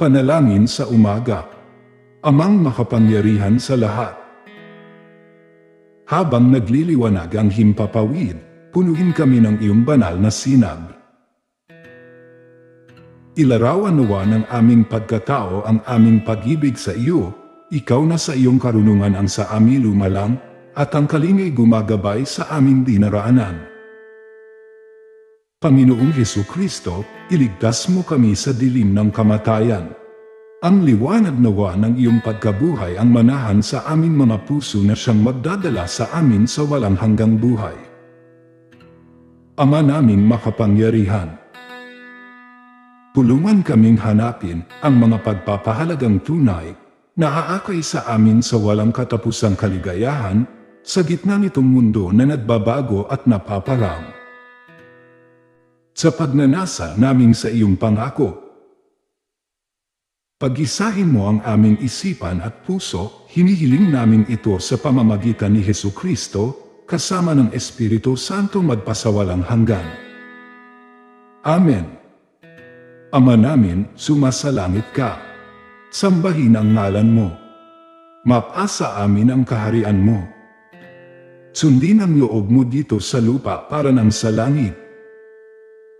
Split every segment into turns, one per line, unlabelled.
Panalangin sa umaga. Amang makapangyarihan sa lahat. Habang nagliliwanag ang himpapawid, punuin kami ng iyong banal na sinag. Ilarawan nawa ng aming pagkatao ang aming pag-ibig sa iyo, ikaw na sa iyong karunungan ang sa amin lumalang, at ang kalingay gumagabay sa aming dinaraanan. Panginoong Heso Kristo, iligtas mo kami sa dilim ng kamatayan. Ang liwanag nawa ng iyong pagkabuhay ang manahan sa aming mga puso na siyang magdadala sa amin sa walang hanggang buhay. Ama naming makapangyarihan, Tulungan kaming hanapin ang mga pagpapahalagang tunay na aakay sa amin sa walang katapusang kaligayahan sa gitna nitong mundo na nagbabago at napaparang. Sa pagnanasa naming sa iyong pangako, Pag-isahin mo ang aming isipan at puso, hinihiling namin ito sa pamamagitan ni Heso Kristo, kasama ng Espiritu Santo magpasawalang hanggan. Amen. Ama namin, sumasalangit ka. Sambahin ang ngalan mo. Mapasa amin ang kaharian mo. Sundin ang loob mo dito sa lupa para ng sa langit.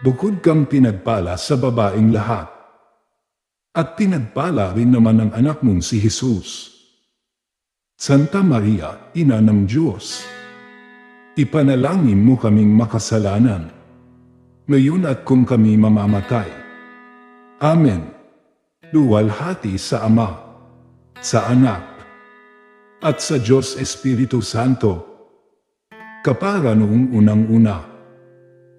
Bukod kang pinagpala sa babaeng lahat. At pinagpala rin naman ang anak mong si Jesus. Santa Maria, Ina ng Diyos. Ipanalangin mo kaming makasalanan. Ngayon at kung kami mamamatay. Amen. Luwalhati sa Ama, sa Anak, at sa Diyos Espiritu Santo. Kapara noong unang-una,